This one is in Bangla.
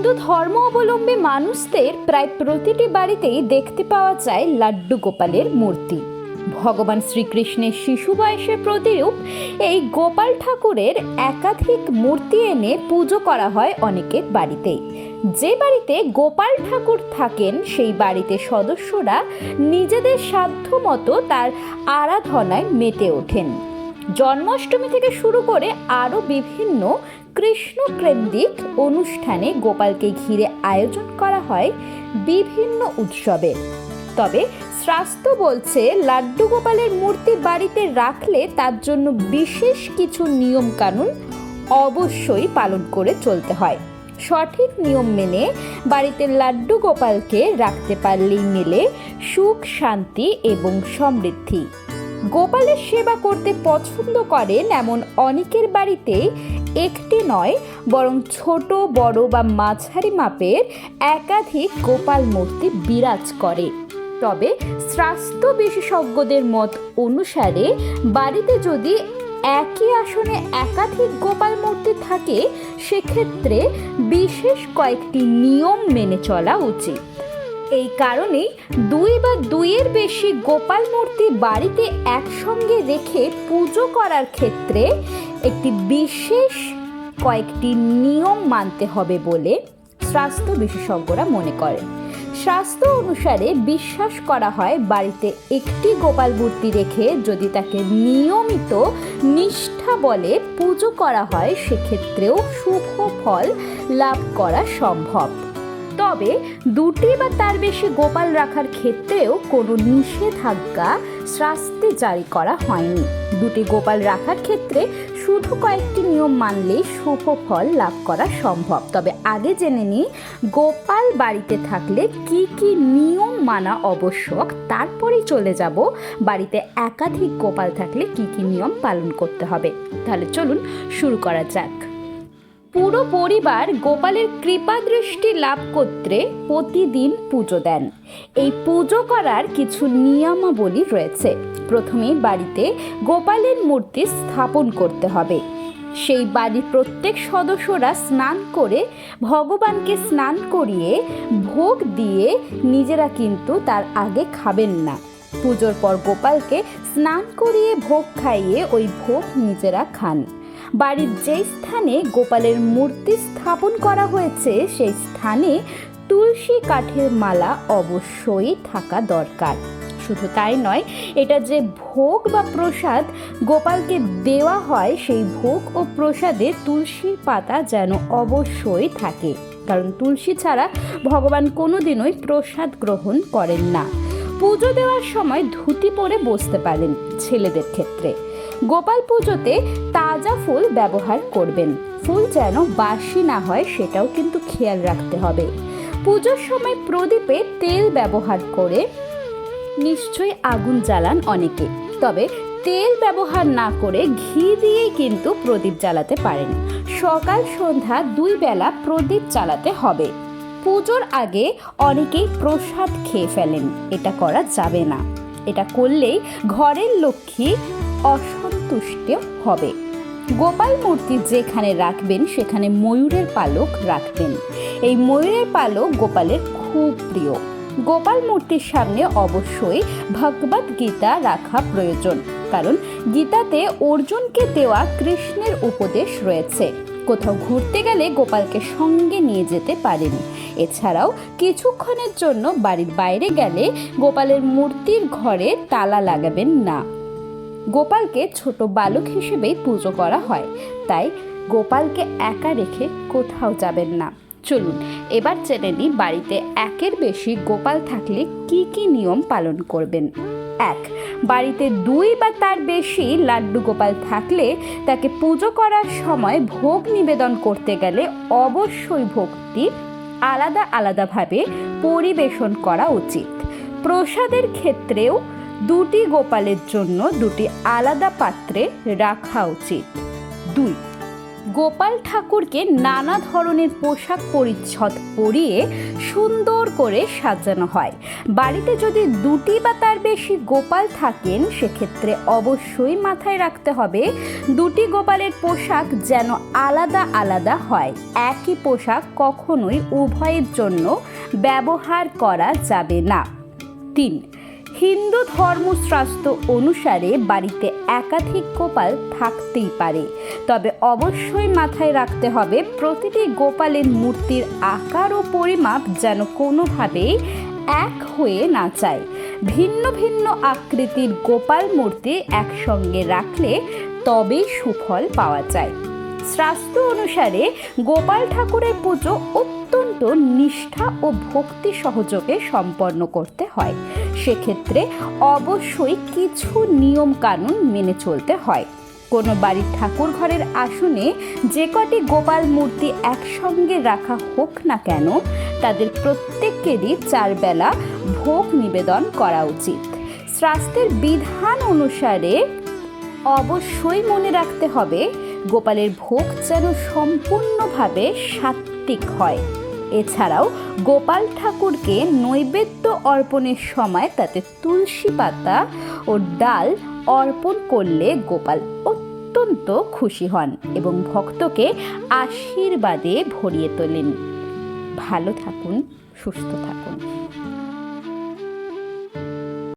হিন্দু ধর্ম অবলম্বী মানুষদের প্রায় প্রতিটি বাড়িতেই দেখতে পাওয়া যায় লাড্ডু গোপালের মূর্তি। ভগবান শ্রীকৃষ্ণের শিশু বয়সের প্রতিরূপ এই গোপাল ঠাকুরের একাধিক মূর্তি এনে পুজো করা হয় অনেকের বাড়িতেই যে বাড়িতে গোপাল ঠাকুর থাকেন, সেই বাড়িতে সদস্যরা নিজেদের সাধ্য মতো তার আরাধনায় মেতে ওঠেন। জন্মাষ্টমী থেকে শুরু করে আরও বিভিন্ন কৃষ্ণকেন্দ্রিক অনুষ্ঠানে গোপালকে ঘিরে আয়োজন করা হয় বিভিন্ন উৎসবে। তবে শাস্ত্র বলছে, লাড্ডু গোপালের মূর্তি বাড়িতে রাখলে তার জন্য বিশেষ কিছু নিয়ম কানুন অবশ্যই পালন করে চলতে হয়। সঠিক নিয়ম মেনে বাড়িতে লাড্ডু গোপালকে রাখতে পারলেই মেলে সুখ, শান্তি এবং সমৃদ্ধি। গোপালের সেবা করতে পছন্দ করেন এমন অনেকের বাড়িতে একটি নয়, বরং ছোট, বড় বা মাঝারি মাপের একাধিক গোপাল মূর্তি বিরাজ করে। তবে স্বাস্থ্য বিশেষজ্ঞদের মত অনুসারে বাড়িতে যদি একই আসনে একাধিক গোপাল মূর্তি থাকে, সেক্ষেত্রে বিশেষ কয়েকটি নিয়ম মেনে চলা উচিত। এই কারণেই দুই বা দুইয়ের বেশি গোপাল মূর্তি বাড়িতে একসঙ্গে রেখে পুজো করার ক্ষেত্রে একটি বিশেষ কয়েকটি নিয়ম মানতে হবে বলে স্বাস্থ্য বিশেষজ্ঞরা মনে করেন। স্বাস্থ্য অনুসারে বিশ্বাস করা হয় বাড়িতে একটি গোপাল মূর্তি রেখে যদি তাকে নিয়মিত নিষ্ঠা বলে পুজো করা হয়, সেক্ষেত্রেও শুভ ফল লাভ করা সম্ভব। তবে দুটি বা তার বেশি গোপাল রাখার ক্ষেত্রেও কোনো নিষেধাজ্ঞা শাস্তি জারি করা হয়নি। দুটি গোপাল রাখার ক্ষেত্রে শুধু কয়েকটি নিয়ম মানলেই শুভ ফল লাভ করা সম্ভব। তবে আগে জেনে নিই, গোপাল বাড়িতে থাকলে কি কি নিয়ম মানা আবশ্যক, তারপরেই চলে যাব। বাড়িতে একাধিক গোপাল থাকলে কি কি নিয়ম পালন করতে হবে। তাহলে চলুন শুরু করা যাক। পুরো পরিবার গোপালের কৃপা দৃষ্টি লাভ করতে প্রতিদিন পুজো দেন। এই পুজো করার কিছু নিয়মাবলী রয়েছে। প্রথমেই বাড়িতে গোপালের মূর্তি স্থাপন করতে হবে। সেই বাড়ির প্রত্যেক সদস্যরা স্নান করে ভগবানকে স্নান করিয়ে ভোগ দিয়ে নিজেরা কিন্তু তার আগে খাবেন না। পুজোর পর গোপালকে স্নান করিয়ে ভোগ খাইয়ে ওই ভোগ নিজেরা খান। বাড়ির যে স্থানে গোপালের মূর্তি স্থাপন করা হয়েছে, সেই স্থানে তুলসী কাঠের মালা অবশ্যই থাকা দরকার। শুধু তাই নয়, এটা যে ভোগ বা প্রসাদ গোপালকে দেওয়া হয়, সেই ভোগ ও প্রসাদে তুলসীর পাতা যেন অবশ্যই থাকে। কারণ তুলসী ছাড়া ভগবান কোনোদিনই প্রসাদ গ্রহণ করেন না। পুজো দেওয়ার সময় ধুতি পরে বসতে পারেন ছেলেদের ক্ষেত্রে। গোপাল পুজোতে তাজা ফুল ব্যবহার করবেন। ফুল যেন বাসি না হয়, সেটাও কিন্তু খেয়াল রাখতে হবে। পুজোর সময় প্রদীপে তেল ব্যবহার করে নিশ্চয়ই আগুন জ্বালান অনেকে। তবে তেল ব্যবহার না করে ঘি দিয়েই কিন্তু প্রদীপ জ্বালাতে পারেন। সকাল সন্ধ্যা দুই বেলা প্রদীপ জ্বালাতে হবে। পুজোর আগে অনেকেই প্রসাদ খেয়ে ফেলেন। এটা করা যাবে না। এটা করলেই ঘরের লক্ষ্মী অসন্তুষ্ট হবে। গোপাল মূর্তি যেখানে রাখবেন, সেখানে ময়ূরের পালক রাখবেন। এই ময়ূরের পালক গোপালের খুব প্রিয়। গোপাল মূর্তির সামনে অবশ্যই ভগবত গীতা রাখা প্রয়োজন, কারণ গীতাতে অর্জুনকে দেওয়া কৃষ্ণের উপদেশ রয়েছে। কোথাও ঘুরতে গেলে গোপালকে সঙ্গে নিয়ে যেতে পারেন। এছাড়াও কিছুক্ষণের জন্য বাড়ির বাইরে গেলে গোপালের মূর্তির ঘরে তালা লাগাবেন না। গোপালকে ছোট বালক হিসেবেই পুজো করা হয়। তাই গোপালকে একা রেখে কোথাও যাবেন না। চলুন, এবার জেনে নিই বাড়িতে একের বেশি গোপাল থাকলে কি কি নিয়ম পালন করবেন। এক, বাড়িতে দুই বা তার বেশি লাড্ডু গোপাল থাকলে তাকে পুজো করার সময় ভোগ নিবেদন করতে গেলে অবশ্যই ভক্তি আলাদা আলাদাভাবে পরিবেশন করা উচিত। প্রসাদের ক্ষেত্রেও দুটি গোপালের জন্য দুটি আলাদা পাত্রে রাখা উচিত। দুই, গোপাল ঠাকুরকে নানা ধরনের পোশাক পরিচ্ছদ পরিয়ে সুন্দর করে সাজানো হয়। বাড়িতে যদি দুটি বা তার বেশি গোপাল থাকেন, সেক্ষেত্রে অবশ্যই মাথায় রাখতে হবে দুটি গোপালের পোশাক যেন আলাদা আলাদা হয়। একই পোশাক কখনোই উভয়ের জন্য ব্যবহার করা যাবে না। তিন হিন্দু ধর্মশাস্ত্র অনুসারে বাড়িতে একাধিক গোপাল থাকতেই পারে। তবে অবশ্যই মাথায় রাখতে হবে, প্রতিটি গোপালের মূর্তির আকার ও পরিমাপ যেন কোনোভাবেই এক হয়ে না যায়। ভিন্ন ভিন্ন আকৃতির গোপাল মূর্তি একসঙ্গে রাখলে তবেই সুফল পাওয়া যায়। শাস্ত্র অনুসারে গোপাল ঠাকুরের পুজো অত্যন্ত নিষ্ঠা ও ভক্তি সহযোগে সম্পন্ন করতে হয়। সেক্ষেত্রে অবশ্যই কিছু নিয়ম কানুন মেনে চলতে হয়। কোনো বাড়ির ঠাকুর ঘরের আসনে যে কটি গোপাল মূর্তি একসঙ্গে রাখা হোক না কেন, তাদের প্রত্যেকেরই চারবেলা ভোগ নিবেদন করা উচিত। শাস্ত্রের বিধান অনুসারে অবশ্যই মনে রাখতে হবে গোপালের ভোগ যেন সম্পূর্ণভাবে সাত্ত্বিক হয়। এছাড়াও গোপাল ঠাকুরকে নৈবেদ্য অর্পণের সময় তাতে তুলসী পাতা ও ডাল অর্পণ করলে গোপাল অত্যন্ত খুশি হন এবং ভক্তকে আশীর্বাদে ভরিয়ে তোলেন। ভালো থাকুন, সুস্থ থাকুন।